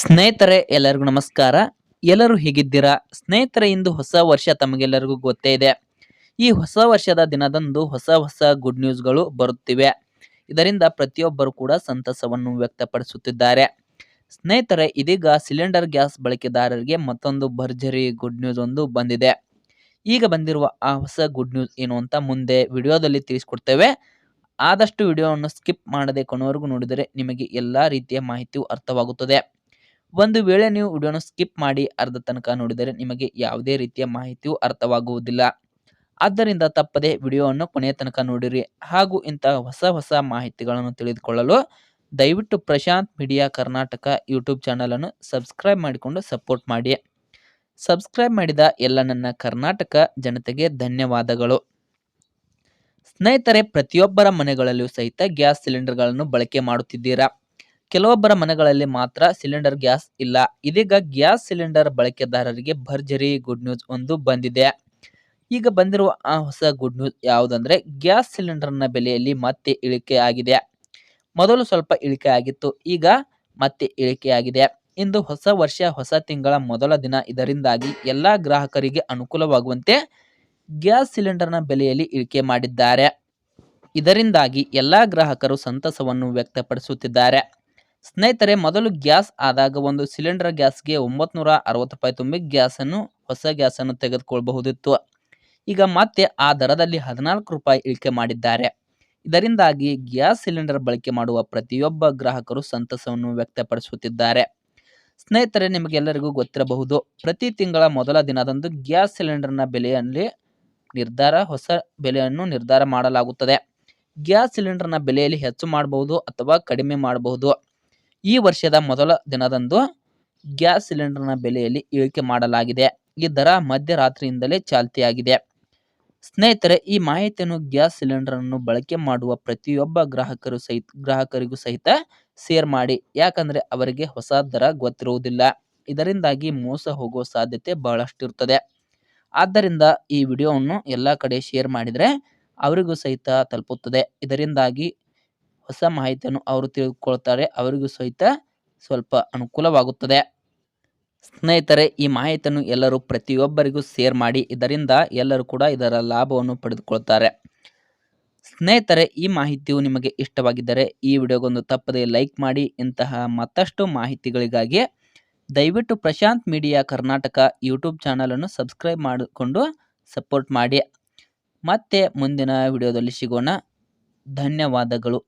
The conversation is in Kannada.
ಸ್ನೇಹಿತರೆ, ಎಲ್ಲರಿಗೂ ನಮಸ್ಕಾರ. ಎಲ್ಲರೂ ಹೇಗಿದ್ದೀರಾ? ಸ್ನೇಹಿತರೆ, ಇಂದು ಹೊಸ ವರ್ಷ ತಮಗೆಲ್ಲರಿಗೂ ಗೊತ್ತೇ ಇದೆ. ಈ ಹೊಸ ವರ್ಷದ ದಿನದಂದು ಹೊಸ ಹೊಸ ಗುಡ್ ನ್ಯೂಸ್ಗಳು ಬರುತ್ತಿವೆ. ಇದರಿಂದ ಪ್ರತಿಯೊಬ್ಬರು ಕೂಡ ಸಂತಸವನ್ನು ವ್ಯಕ್ತಪಡಿಸುತ್ತಿದ್ದಾರೆ. ಸ್ನೇಹಿತರೆ, ಇದೀಗ ಸಿಲಿಂಡರ್ ಗ್ಯಾಸ್ ಬಳಕೆದಾರರಿಗೆ ಮತ್ತೊಂದು ಭರ್ಜರಿ ಗುಡ್ ನ್ಯೂಸ್ ಒಂದು ಬಂದಿದೆ. ಈಗ ಬಂದಿರುವ ಆ ಹೊಸ ಗುಡ್ ನ್ಯೂಸ್ ಏನು ಅಂತ ಮುಂದೆ ವಿಡಿಯೋದಲ್ಲಿ ತಿಳಿಸ್ಕೊಡ್ತೇವೆ. ಆದಷ್ಟು ವಿಡಿಯೋವನ್ನು ಸ್ಕಿಪ್ ಮಾಡದೆ ಕೊನೆವರೆಗೂ ನೋಡಿದರೆ ನಿಮಗೆ ಎಲ್ಲ ರೀತಿಯ ಮಾಹಿತಿಯು ಅರ್ಥವಾಗುತ್ತದೆ. ಒಂದು ವೇಳೆ ನೀವು ವಿಡಿಯೋನ ಸ್ಕಿಪ್ ಮಾಡಿ ಅರ್ಧ ತನಕ ನೋಡಿದರೆ ನಿಮಗೆ ಯಾವುದೇ ರೀತಿಯ ಮಾಹಿತಿಯು ಅರ್ಥವಾಗುವುದಿಲ್ಲ. ಆದ್ದರಿಂದ ತಪ್ಪದೆ ವಿಡಿಯೋವನ್ನು ಕೊನೆಯ ತನಕ ನೋಡಿರಿ. ಹಾಗೂ ಇಂತಹ ಹೊಸ ಹೊಸ ಮಾಹಿತಿಗಳನ್ನು ತಿಳಿದುಕೊಳ್ಳಲು ದಯವಿಟ್ಟು ಪ್ರಶಾಂತ್ ಮೀಡಿಯಾ ಕರ್ನಾಟಕ ಯೂಟ್ಯೂಬ್ ಚಾನಲನ್ನು ಸಬ್ಸ್ಕ್ರೈಬ್ ಮಾಡಿಕೊಂಡು ಸಪೋರ್ಟ್ ಮಾಡಿ. ಸಬ್ಸ್ಕ್ರೈಬ್ ಮಾಡಿದ ಎಲ್ಲ ನನ್ನ ಕರ್ನಾಟಕ ಜನತೆಗೆ ಧನ್ಯವಾದಗಳು. ಸ್ನೇಹಿತರೆ, ಪ್ರತಿಯೊಬ್ಬರ ಮನೆಗಳಲ್ಲೂ ಸಹಿತ ಗ್ಯಾಸ್ ಸಿಲಿಂಡರ್ಗಳನ್ನು ಬಳಕೆ ಮಾಡುತ್ತಿದ್ದೀರಾ? ಕೆಲವೊಬ್ಬರ ಮನೆಗಳಲ್ಲಿ ಮಾತ್ರ ಸಿಲಿಂಡರ್ ಗ್ಯಾಸ್ ಇಲ್ಲ. ಇದೀಗ ಗ್ಯಾಸ್ ಸಿಲಿಂಡರ್ ಬಳಕೆದಾರರಿಗೆ ಭರ್ಜರಿ ಗುಡ್ ನ್ಯೂಸ್ ಒಂದು ಬಂದಿದೆ. ಈಗ ಬಂದಿರುವ ಆ ಹೊಸ ಗುಡ್ ನ್ಯೂಸ್ ಯಾವುದಂದ್ರೆ ಗ್ಯಾಸ್ ಸಿಲಿಂಡರ್ನ ಬೆಲೆಯಲ್ಲಿ ಮತ್ತೆ ಇಳಿಕೆ ಆಗಿದೆ. ಮೊದಲು ಸ್ವಲ್ಪ ಇಳಿಕೆ ಆಗಿತ್ತು, ಈಗ ಮತ್ತೆ ಇಳಿಕೆ ಆಗಿದೆ. ಇಂದು ಹೊಸ ವರ್ಷ, ಹೊಸ ತಿಂಗಳ ಮೊದಲ ದಿನ ಇದರಿಂದಾಗಿ ಎಲ್ಲಾ ಗ್ರಾಹಕರಿಗೆ ಅನುಕೂಲವಾಗುವಂತೆ ಗ್ಯಾಸ್ ಸಿಲಿಂಡರ್ನ ಬೆಲೆಯಲ್ಲಿ ಇಳಿಕೆ ಮಾಡಿದ್ದಾರೆ. ಇದರಿಂದಾಗಿ ಎಲ್ಲಾ ಗ್ರಾಹಕರು ಸಂತಸವನ್ನು ವ್ಯಕ್ತಪಡಿಸುತ್ತಿದ್ದಾರೆ. ಸ್ನೇಹಿತರೆ, ಮೊದಲು ಗ್ಯಾಸ್ ಆದಾಗ ಒಂದು ಸಿಲಿಂಡರ್ ಗ್ಯಾಸ್ಗೆ ಒಂಬತ್ನೂರ ಅರವತ್ತು ರೂಪಾಯಿ ತುಂಬಿ ಗ್ಯಾಸನ್ನು ಹೊಸ ಗ್ಯಾಸನ್ನು ತೆಗೆದುಕೊಳ್ಳಬಹುದಿತ್ತು ಈಗ ಮತ್ತೆ ಆ ದರದಲ್ಲಿ ಹದಿನಾಲ್ಕು ರೂಪಾಯಿ ಇಳಿಕೆ ಮಾಡಿದ್ದಾರೆ. ಇದರಿಂದಾಗಿ ಗ್ಯಾಸ್ ಸಿಲಿಂಡರ್ ಬಳಕೆ ಮಾಡುವ ಪ್ರತಿಯೊಬ್ಬ ಗ್ರಾಹಕರು ಸಂತಸವನ್ನು ವ್ಯಕ್ತಪಡಿಸುತ್ತಿದ್ದಾರೆ. ಸ್ನೇಹಿತರೆ, ನಿಮಗೆಲ್ಲರಿಗೂ ಗೊತ್ತಿರಬಹುದು, ಪ್ರತಿ ತಿಂಗಳ ಮೊದಲ ದಿನದಂದು ಗ್ಯಾಸ್ ಸಿಲಿಂಡರ್ನ ಬೆಲೆಯಲ್ಲಿ ನಿರ್ಧಾರ, ಹೊಸ ಬೆಲೆಯನ್ನು ನಿರ್ಧಾರ ಮಾಡಲಾಗುತ್ತದೆ. ಗ್ಯಾಸ್ ಸಿಲಿಂಡರ್ನ ಬೆಲೆಯಲ್ಲಿ ಹೆಚ್ಚು ಮಾಡಬಹುದು ಅಥವಾ ಕಡಿಮೆ ಮಾಡಬಹುದು. ಈ ವರ್ಷದ ಮೊದಲ ದಿನದಂದು ಗ್ಯಾಸ್ ಸಿಲಿಂಡರ್ನ ಬೆಲೆಯಲ್ಲಿ ಇಳಿಕೆ ಮಾಡಲಾಗಿದೆ. ಈ ದರ ಮಧ್ಯರಾತ್ರಿಯಿಂದಲೇ ಚಾಲ್ತಿಯಾಗಿದೆ. ಸ್ನೇಹಿತರೆ, ಈ ಮಾಹಿತಿಯನ್ನು ಗ್ಯಾಸ್ ಸಿಲಿಂಡರ್ ಅನ್ನು ಬಳಕೆ ಮಾಡುವ ಪ್ರತಿಯೊಬ್ಬ ಗ್ರಾಹಕರು ಸಹಿತ, ಗ್ರಾಹಕರಿಗೂ ಸಹಿತ ಶೇರ್ ಮಾಡಿ. ಯಾಕಂದ್ರೆ, ಅವರಿಗೆ ಹೊಸ ದರ ಗೊತ್ತಿರುವುದಿಲ್ಲ. ಇದರಿಂದಾಗಿ ಮೋಸ ಹೋಗುವ ಸಾಧ್ಯತೆ ಬಹಳಷ್ಟು ಇರುತ್ತದೆ ಆದ್ದರಿಂದ ಈ ವಿಡಿಯೋವನ್ನು ಎಲ್ಲ ಕಡೆ ಶೇರ್ ಮಾಡಿದರೆ ಅವರಿಗೂ ಸಹಿತ ತಲುಪುತ್ತದೆ. ಇದರಿಂದಾಗಿ ಹೊಸ ಮಾಹಿತಿಯನ್ನು ಅವರು ತಿಳಿದುಕೊಳ್ತಾರೆ, ಅವರಿಗೂ ಸಹಿತ ಸ್ವಲ್ಪ ಅನುಕೂಲವಾಗುತ್ತದೆ. ಸ್ನೇಹಿತರೆ, ಈ ಮಾಹಿತಿಯನ್ನು ಎಲ್ಲರೂ ಪ್ರತಿಯೊಬ್ಬರಿಗೂ ಶೇರ್ ಮಾಡಿ, ಇದರಿಂದ ಎಲ್ಲರೂ ಕೂಡ ಇದರ ಲಾಭವನ್ನು ಪಡೆದುಕೊಳ್ತಾರೆ. ಸ್ನೇಹಿತರೆ, ಈ ಮಾಹಿತಿಯು ನಿಮಗೆ ಇಷ್ಟವಾಗಿದ್ದರೆ ಈ ವಿಡಿಯೋಗೊಂದು ತಪ್ಪದೆ ಲೈಕ್ ಮಾಡಿ, ಇಂತಹ ಮತ್ತಷ್ಟು ಮಾಹಿತಿಗಳಿಗಾಗಿ ದಯವಿಟ್ಟು ಪ್ರಶಾಂತ್ ಮೀಡಿಯಾ ಕರ್ನಾಟಕ ಯೂಟ್ಯೂಬ್ ಚಾನಲನ್ನು ಸಬ್ಸ್ಕ್ರೈಬ್ ಮಾಡಿಕೊಂಡು ಸಪೋರ್ಟ್ ಮಾಡಿ. ಮತ್ತೆ ಮುಂದಿನ ವಿಡಿಯೋದಲ್ಲಿ ಸಿಗೋಣ. ಧನ್ಯವಾದಗಳು.